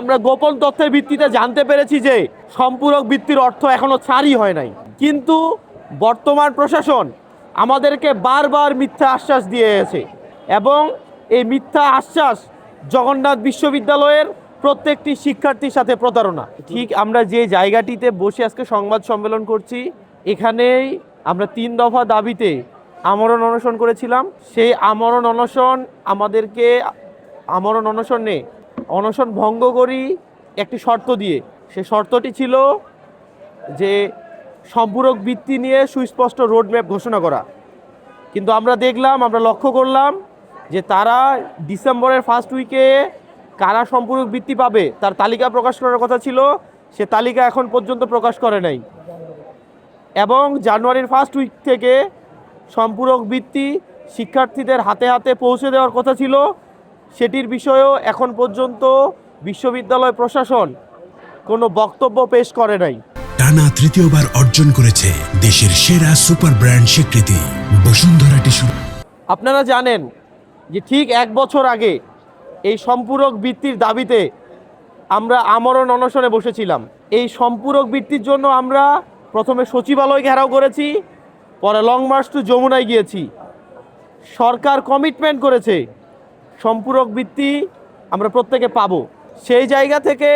আমরা গোপন তথ্যের ভিত্তিতে জানতে পেরেছি যে সম্পূরক বৃত্তির অর্থ এখনও ছাড়ই হয় নাই। কিন্তু বর্তমান প্রশাসন আমাদেরকে বারবার মিথ্যা আশ্বাস দিয়ে গেছে এবং এই মিথ্যা আশ্বাস জগন্নাথ বিশ্ববিদ্যালয়ের প্রত্যেকটি শিক্ষার্থীর সাথে প্রতারণা। ঠিক আমরা যে জায়গাটিতে বসে আজকে সংবাদ সম্মেলন করছি, এখানেই আমরা তিন দফা দাবিতে আমরণ অনশন করেছিলাম। সেই আমরণ অনশন আমাদেরকে, আমরণ অনশনে অনশন ভঙ্গ করি একটি শর্ত দিয়ে। সে শর্তটি ছিল যে সম্পূরক বৃত্তি নিয়ে সুস্পষ্ট রোডম্যাপ ঘোষণা করা। কিন্তু আমরা দেখলাম, আমরা লক্ষ্য করলাম যে তারা ডিসেম্বরের ফার্স্ট উইকে কারা সম্পূরক বৃত্তি পাবে, তার তালিকা প্রকাশ করার কথা ছিল, সে তালিকা এখন পর্যন্ত প্রকাশ করে নাই। এবং জানুয়ারির ফার্স্ট উইক থেকে সম্পূরক বৃত্তি শিক্ষার্থীদের হাতে হাতে পৌঁছে দেওয়ার কথা ছিল সেটির বিষয়েও এখন পর্যন্ত বিশ্ববিদ্যালয় প্রশাসন কোনো বক্তব্য পেশ করে নাই। টানা তৃতীয়বার অর্জন করেছে দেশের সেরা সুপার ব্র্যান্ড স্বীকৃতি বসুন্ধরা টিস্যু। আপনারা জানেন যে ঠিক এক বছর আগে এই সম্পূরক বৃত্তির দাবিতে আমরা আমরণ অনশনে বসেছিলাম। এই সম্পূরক বৃত্তির জন্য আমরা প্রথমে সচিবালয় ঘেরাও করেছি পরে লং মার্চ টু যমুনায় গিয়েছি। সরকার কমিটমেন্ট করেছে সম্পূরক বৃত্তি আমরা প্রত্যেকে পাব। সেই জায়গা থেকে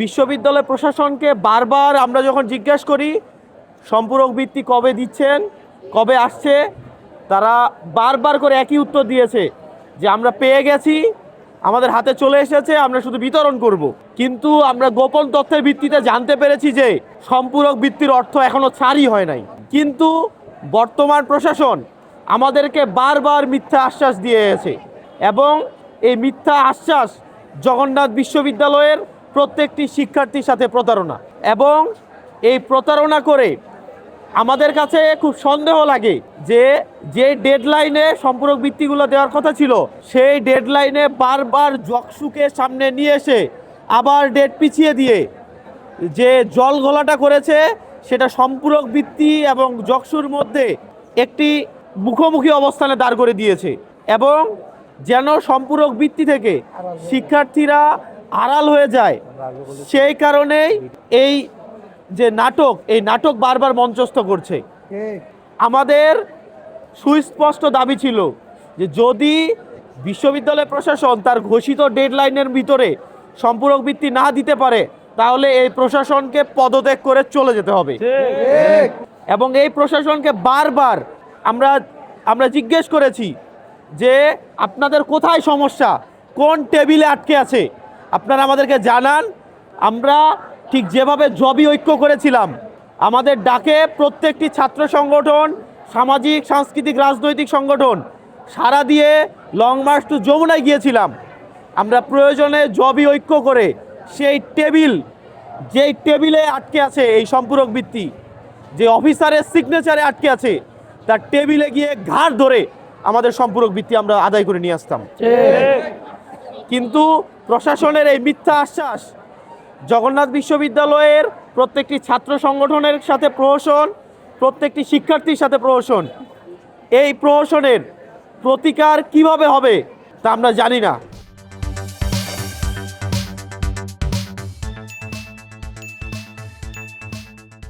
বিশ্ববিদ্যালয় প্রশাসনকে বারবার আমরা যখন জিজ্ঞাসা করি, সম্পূরক বৃত্তি কবে দিচ্ছেন, কবে আসছে, তারা বারবার করে একই উত্তর দিয়েছে, যে আমরা পেয়ে গেছি, আমাদের হাতে চলে এসেছে, আমরা শুধু বিতরণ করব। কিন্তু আমরা গোপন তথ্যের ভিত্তিতে জানতে পেরেছি যে সম্পূরক বৃত্তির অর্থ এখনও ছাড়ই হয় নাই। কিন্তু বর্তমান প্রশাসন আমাদেরকে বারবার মিথ্যা আশ্বাস দিয়ে গেছে এবং এই মিথ্যা আশ্বাস জগন্নাথ বিশ্ববিদ্যালয়ের প্রত্যেকটি শিক্ষার্থীর সাথে প্রতারণা। এবং এই প্রতারণা করে আমাদের কাছে খুব সন্দেহ লাগে যে যে ডেডলাইনে সম্পূরক বৃত্তিগুলো দেওয়ার কথা ছিল, সেই ডেডলাইনে বারবার জকসুকে সামনে নিয়ে এসে আবার ডেট পিছিয়ে দিয়ে যে জল ঘোলাটা করেছে, সেটা সম্পূরক বৃত্তি এবং জকসুর মধ্যে একটি মুখোমুখি অবস্থানে দাঁড় করে দিয়েছে। এবং যেন সম্পূরক বৃত্তি থেকে শিক্ষার্থীরা আড়াল হয়ে যায়। সেই কারণেই এই যে নাটক এই নাটক বারবার মঞ্চস্থ করছে। আমাদের সুস্পষ্ট দাবি ছিল যে যদি বিশ্ববিদ্যালয় প্রশাসন তার ঘোষিত ডেডলাইনের ভিতরে সম্পূরক বৃত্তি না দিতে পারে তাহলে এই প্রশাসনকে পদত্যাগ করে চলে যেতে হবে। এবং এই প্রশাসনকে বারবার আমরা আমরা জিজ্ঞেস করেছি যে আপনাদের কোথায় সমস্যা? কোন টেবিলে আটকে আছে? আপনারা আমাদেরকে জানান। আমরা ঠিক যেভাবে জবি ঐক্য করেছিলাম, আমাদের ডাকে প্রত্যেকটি ছাত্র সংগঠন, সামাজিক, সাংস্কৃতিক, রাজনৈতিক সংগঠন সারা দিয়ে লং মার্চ টু যমুনায় গিয়েছিলাম। আমরা প্রয়োজনে জবি ঐক্য করে সেই টেবিল, যেই টেবিলে আটকে আছে এই সম্পূরক বৃত্তি যে অফিসারের সিগনেচারে আটকে আছে, তার টেবিলে গিয়ে ঘাড় ধরে আমাদের সম্পূরক বৃত্তি আমরা আদায় করে নিয়ে আসতাম। কিন্তু প্রশাসনের এই মিথ্যা আশ্বাস, জগন্নাথ বিশ্ববিদ্যালয়ের প্রত্যেকটি ছাত্র সংগঠনের সাথে প্রহসন, প্রত্যেকটি শিক্ষার্থীর সাথে প্রহসন, এই প্রহসনের প্রতিকার কীভাবে হবে তা আমরা জানি না।